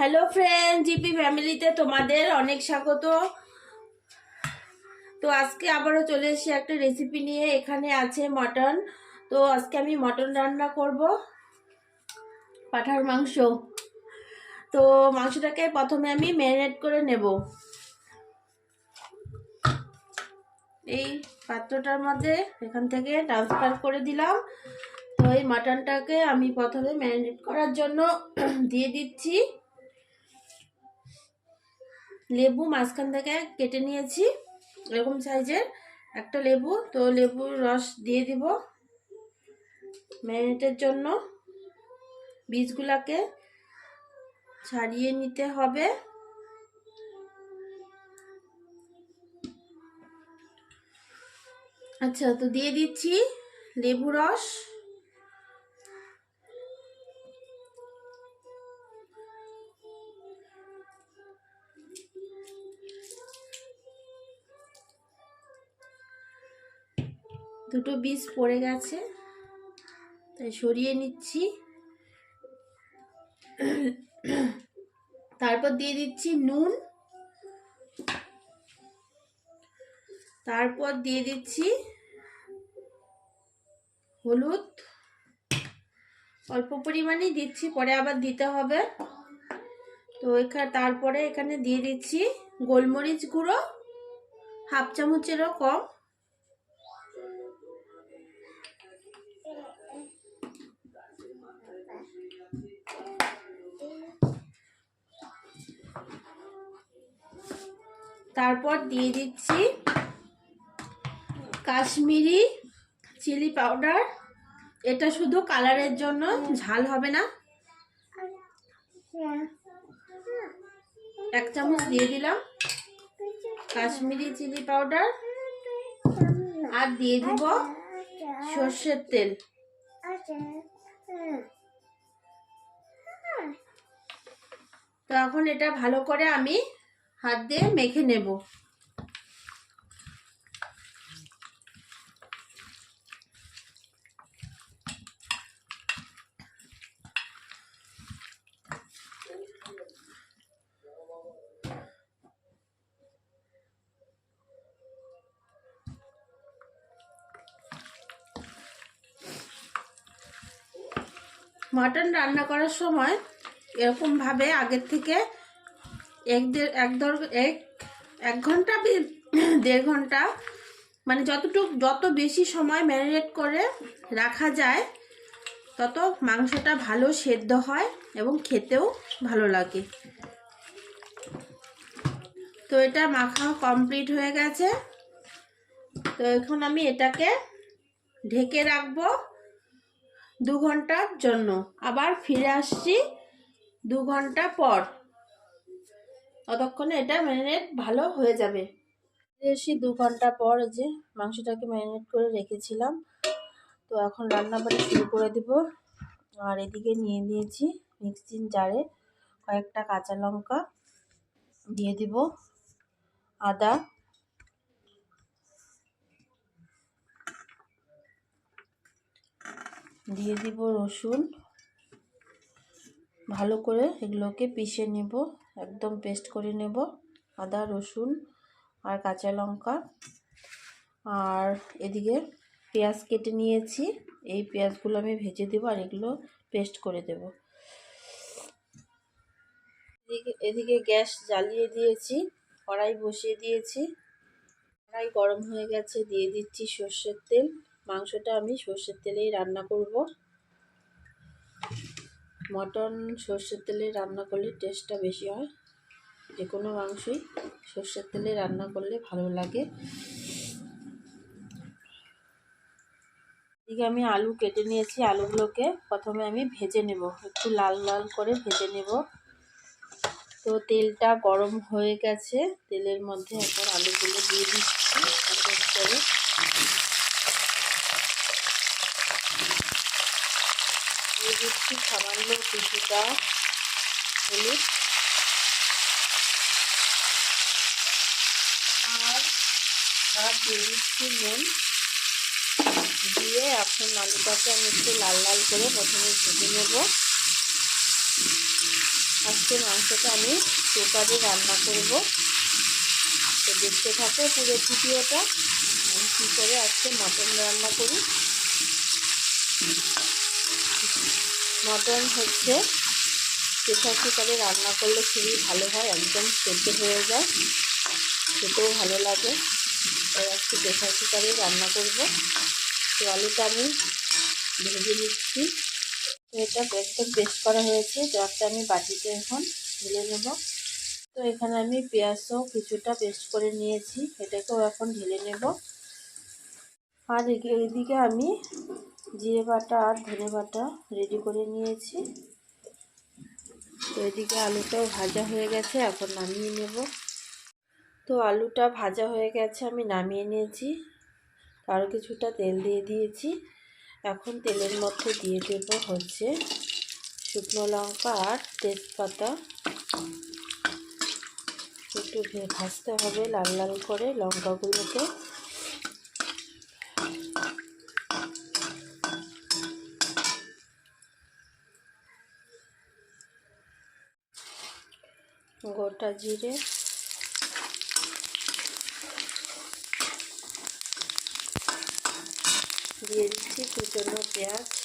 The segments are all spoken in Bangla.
হ্যালো ফ্রেন্ড জিপি ফ্যামিলিতে তোমাদের অনেক স্বাগত। তো আজকে আবারও চলে এসেছি একটা রেসিপি নিয়ে। এখানে আছে মটন তো আজকে আমি মটন রান্না করব, পাঠার মাংস। তো মাংসটাকে প্রথমে আমি ম্যারিনেট করে নেব। এই পাত্রটার মধ্যে এখান থেকে ট্রান্সফার করে দিলাম। তো এই মাটনটাকে আমি প্রথমে ম্যারিনেট করার জন্য দিয়ে দিচ্ছি। লেবু মাঝখান থেকে কেটে নিয়েছি, এরকম সাইজের একটা লেবু। তো লেবুর রস দিয়ে দিব ম্যারিনেটের জন্য। বীজগুলাকে ছাড়িয়ে নিতে হবে। আচ্ছা তো দিয়ে দিচ্ছি লেবু রস। দুটো বীজ পড়ে গেছে। তাই সরিয়ে নিচ্ছি। তারপর দিয়ে দিচ্ছি নুন। তারপর দিয়ে দিচ্ছি হলুদ। অল্প পরিমাণেই দিচ্ছি, পরে আবার দিতে হবে। তো এখানে তারপরে এখানে দিয়ে দিচ্ছি গোলমরিচ গুঁড়ো, হাফ চামচেরও কম। তারপর দিয়ে দিচ্ছি কাশ্মীরি চিলি পাউডার। এটা শুধু কালারের জন্য, ঝাল হবে না। এক চামচ দিয়ে দিলাম কাশ্মীরি চিলি পাউডার। আর দিয়ে দিব সর্ষের তেল। তো এখন এটা ভালো করে আমি হাত দিয়ে মেখে নেব। মাটন রান্না করার সময় এরকমভাবে আগের থেকে এক দেড়, এক দর এক এক ঘণ্টা দেড় ঘণ্টা মানে যতটুক, যত বেশি সময় ম্যারিনেট করে রাখা যায়, তত মাংসটা ভালো সেদ্ধ হয় এবং খেতেও ভালো লাগে। তো এটা মাখা কমপ্লিট হয়ে গেছে। তো এখন আমি এটাকে ঢেকে রাখব দু ঘণ্টার জন্য। আবার ফিরে আসছি দু ঘণ্টা পর। ততক্ষণে এটা ম্যারিনেট ভালো হয়ে যাবে। এসে দু ঘণ্টা পর যে মাংসটাকে ম্যারিনেট করে রেখেছিলাম, তো এখন রান্না বাড়ি শুরু করে দিব। আর এদিকে নিয়ে নিয়েছি মিক্সিং জারে কয়েকটা কাঁচা লঙ্কা দিয়ে দিব, আদা, দিয়ে দিব রসুন। ভালো করে এগুলোকে পিষে নেব। একদম পেস্ট করে নেব। আদা, রসুন আর কাঁচা লঙ্কা। আর এদিকে পেঁয়াজ কেটে নিয়েছি। এই পেঁয়াজগুলো আমি ভেজে দেবো আর এগুলো পেস্ট করে দেব। এদিকে এদিকে গ্যাস জ্বালিয়ে দিয়েছি, কড়াই বসিয়ে দিয়েছি। কড়াই গরম হয়ে গেছে, দিয়ে দিচ্ছি সর্ষের তেল। মাংসটা আমি সর্ষের তেলেই রান্না করব। মটন, সর্ষের তেলে রান্না করলে টেস্টটা বেশি হয়। যে কোনো মাংসই সর্ষের তেলে রান্না করলে ভালো লাগে। এদিকে আমি আলু কেটে নিয়েছি, আলুগুলোকে প্রথমে আমি ভেজে নেব। একটু লাল লাল করে ভেজে নেব। তো তেলটা গরম হয়ে গেছে। তেলের মধ্যে এখন আলুগুলো দিয়ে দিচ্ছি। করে দিয়ে দিচ্ছি সামান্য কিছুটা হলুদ, আর আর দিয়ে দিচ্ছি নুন দিয়ে এখন আলুটাকে আমি একটু লাল লাল করে প্রথমে ভেজে নেব। আজকে মাংসটা আমি কুকারে রান্না করব। তো দেখতে থাকো পুরো ভিডিওটা। আমি কী করে আজকে মটন রান্না করি? মটন হচ্ছে প্রেশার কুকারে রান্না করলে খুবই ভালো হয়, একদম সেদ্ধ হয়ে যায়। খেতেও ভালো লাগে। আর আজকে প্রেশার কুকারে রান্না করব। তো আলুটা আমি ভেজে নিচ্ছি। এটা একদম পেস্ট করা হয়েছে জলটা আমি বাটিতে এখন ঢেলে নেব। তো এখানে আমি পেঁয়াজও কিছুটা পেস্ট করে নিয়েছি, এটাকেও এখন ঢেলে নেব। আর এদিকে আমি জিরে বাটা আর ধনে বাটা রেডি করে নিয়েছি। তো এদিকে আলুটাও ভাজা হয়ে গেছে, এখন নামিয়ে নেব। তো আলুটা ভাজা হয়ে গেছে, আমি নামিয়ে নিয়েছি। আরও কিছুটা তেল দিয়ে দিয়েছি। এখন তেলের মধ্যে দিয়ে দেব হচ্ছে শুকনো লঙ্কা আর তেজপাতা। একটু ভাজতে হবে লাল লাল করে লঙ্কাগুলোকে। গোটা জিরে। দিয়ে দিচ্ছি কুচনো পেঁয়াজ।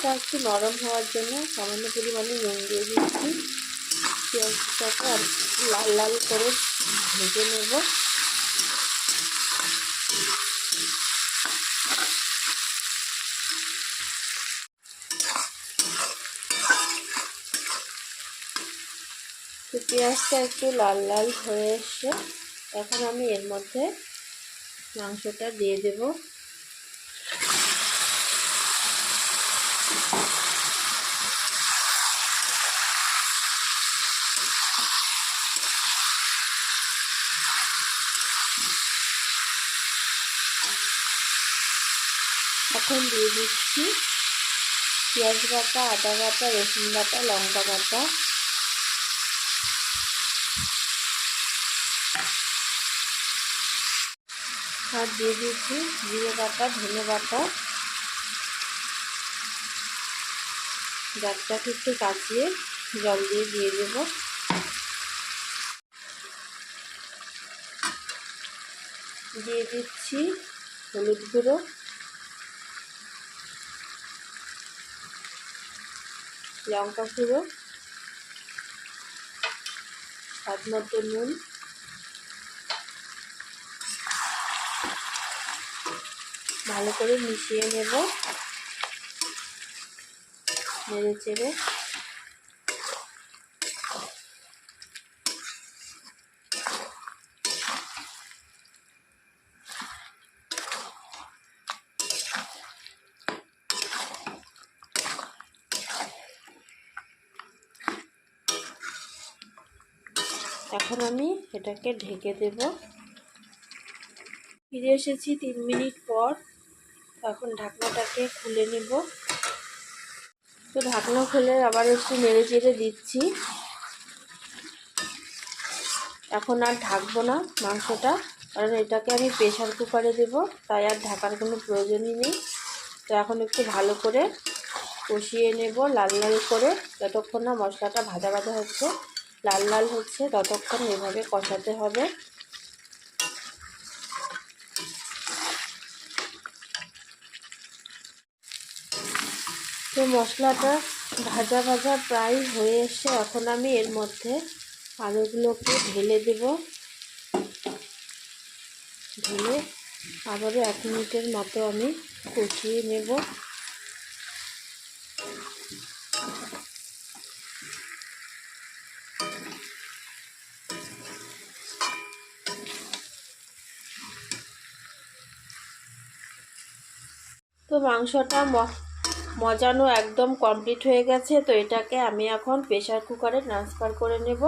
পেঁয়াজটা একটু নরম হওয়ার জন্য সামান্য পরিমাণে নুন দিয়ে দিচ্ছি। পেঁয়াজটাকে লাল লাল করে ভেজে নেব। পেঁয়াজটা একটু লাল লাল হয়ে এসছে। এখন আমি এর মধ্যে মাংসটা দিয়ে দেবো। এখন দিয়ে দিচ্ছি। পেঁয়াজ বাটা, আদা বাটা, রসুন বাটা, লঙ্কা বাটা। আর দিয়ে দিচ্ছি জিরে বাটা, ধনে বাটা। জাতটাকে একটু কাচিয়ে জল দিয়ে দিয়ে দেব। দিয়ে দিচ্ছি হলুদ গুঁড়ো। লঙ্কা গুঁড়ো স্বাদ মতো নুন ভালো করে মিশিয়ে নেব নেড়ে চেড়ে। এখন আমি এটাকে ঢেকে দেব। ফিরে এসেছি তিন মিনিট পর। এখন ঢাকনাটাকে খুলে নেব। তো ঢাকনা খুলে আবার একটু নেড়ে চেড়ে দিচ্ছি। এখন আর ঢাকবো না মাংসটা, কারণ এটাকে আমি প্রেশার কুকারে দেব, তাই আর ঢাকার কোনো প্রয়োজনই নেই। তো এখন একটু ভালো করে কষিয়ে নেব লাল লাল করে, যতক্ষণ না মশলাটা ভাজা ভাজা হচ্ছে। লাল লাল হচ্ছে, ততক্ষণ এভাবে কষাতে হবে। তো মশলাটা ভাজা ভাজা প্রায় হয়ে এসে এখন আমি এর মধ্যে আলুগুলোকে ঢেলে দেব। ঢেলে আবারও এক মিনিটের মতো আমি কষিয়ে নেব। তো মাংসটা মজানো একদম কমপ্লিট হয়ে গেছে, তো এটাকে আমি এখন প্রেশার কুকারে ট্রান্সফার করে নেব।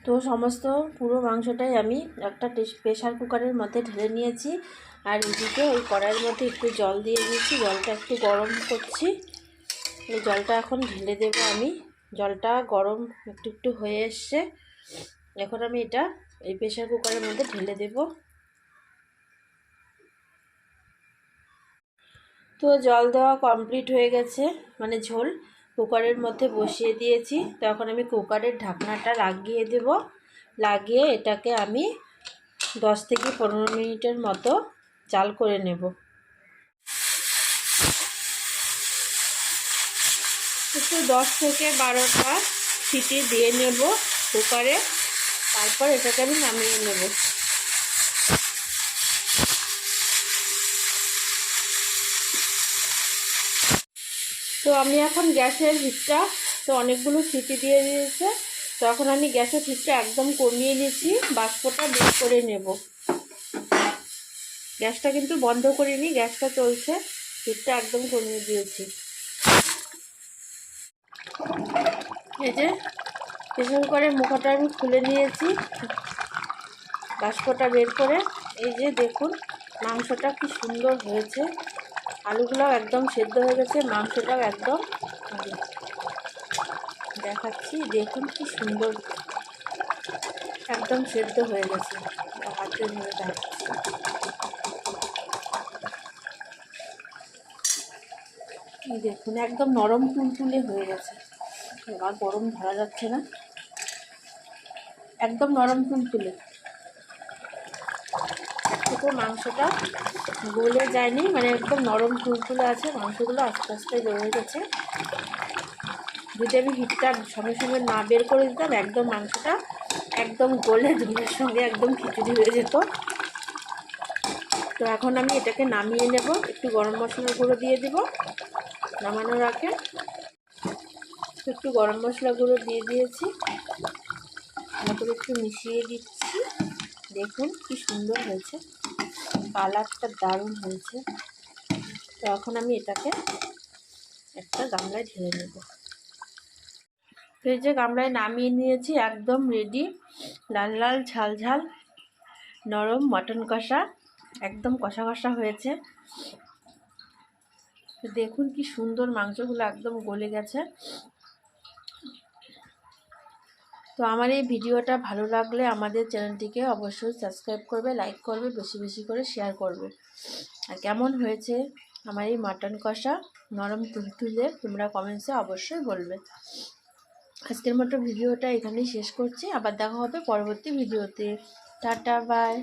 তো সমস্ত পুরো মাংসটাই আমি একটা প্রেশার কুকারের মধ্যে ঢেলে নিয়েছি। আর এদিকে ওই কড়াইয়ের মধ্যে একটু জল দিয়ে দিয়েছি, জলটা একটু গরম করছি। এই জলটা এখন ঢেলে দেবো আমি। জলটা গরম একটু একটু হয়ে এসছে। এখন আমি এটা এই প্রেশার কুকারের মধ্যে ঢেলে দেব। তো জল দেওয়া কমপ্লিট হয়ে গেছে। মানে ঝোল কুকারের মধ্যে বসিয়ে দিয়েছি। তো এখন আমি কুকারের ঢাকনাটা লাগিয়ে দেব। লাগিয়ে এটাকে আমি দশ থেকে পনেরো মিনিটের মতো চাল করে নেব। একটু দশ থেকে বারোটা সিটি দিয়ে নেব কুকারে। তারপর এটাকে আমি নামিয়ে নেব। আমি এখন গ্যাসের হিটটা, তো অনেকগুলো সিটি দিয়ে দিয়েছে। তো এখন আমি গ্যাসের হিটটা একদম কমিয়ে নিয়েছি, বাষ্পটা বের করে নেব। গ্যাসটা কিন্তু বন্ধ করিনি, গ্যাসটা চলছে, হিটটা একদম কমিয়ে দিয়েছি। এই যে প্রেশার করে মুখটা আমি খুলে নিয়েছি, বাষ্পটা বের করে। এই যে দেখুন, মাংসটা কি সুন্দর হয়েছে। আলুগুলোও একদম সেদ্ধ হয়ে গেছে, মাংসটাও একদম দেখাচ্ছি, দেখুন কি সুন্দর। একদম সেদ্ধ হয়ে গেছে। হাতে ধরে দেখাচ্ছি। দেখুন, একদম নরম তুলতুলে হয়ে গেছে। এবার গরম ধরা যাচ্ছে না। একদম নরম তুলতুলে। একটুকু মাংসটা গলে যায়নি মানে একদম নরম তুলতুলে আছে, মাংসগুলো আস্তে আস্তে গলে গেছে। যদি আমি হিটটা সঙ্গে সঙ্গে না বের করে দিতাম, একদম মাংসটা একদম গলে ঝোলের সঙ্গে একদম খিচুড়ি হয়ে যেত। তো এখন আমি এটাকে নামিয়ে নেব, একটু গরম মশলার গুঁড়ো দিয়ে দিব নামানোর আগে। একটু গরম মশলা গুঁড়ো দিয়ে দিয়েছি। ভালো একটু মিশিয়ে দিচ্ছি। দেখুন কি সুন্দর হয়েছে। কালারটা দারুণ হয়েছে। তো এখন আমি এটাকে একটা গামলায় ঢেলে নেব। তো এই যে গামলায় নামিয়ে নিয়েছি, একদম রেডি লাল লাল, ঝাল ঝাল, নরম মটন কষা, একদম কষা কষা হয়েছে। দেখুন কি সুন্দর মাংসগুলো একদম গলে গেছে। তো আমার এই ভিডিওটা ভালো লাগলে আমাদের চ্যানেলটিকে অবশ্যই সাবস্ক্রাইব করবে, লাইক করবে, বেশি বেশি করে শেয়ার করবে। আর কেমন হয়েছে আমার এই মাটন কষা নরম তুলতুলে তোমরা কমেন্টসে অবশ্যই বলবে। আজকের মতো ভিডিওটা এখানেই শেষ করছি, আবার দেখা হবে পরবর্তী ভিডিওতে। Tata bye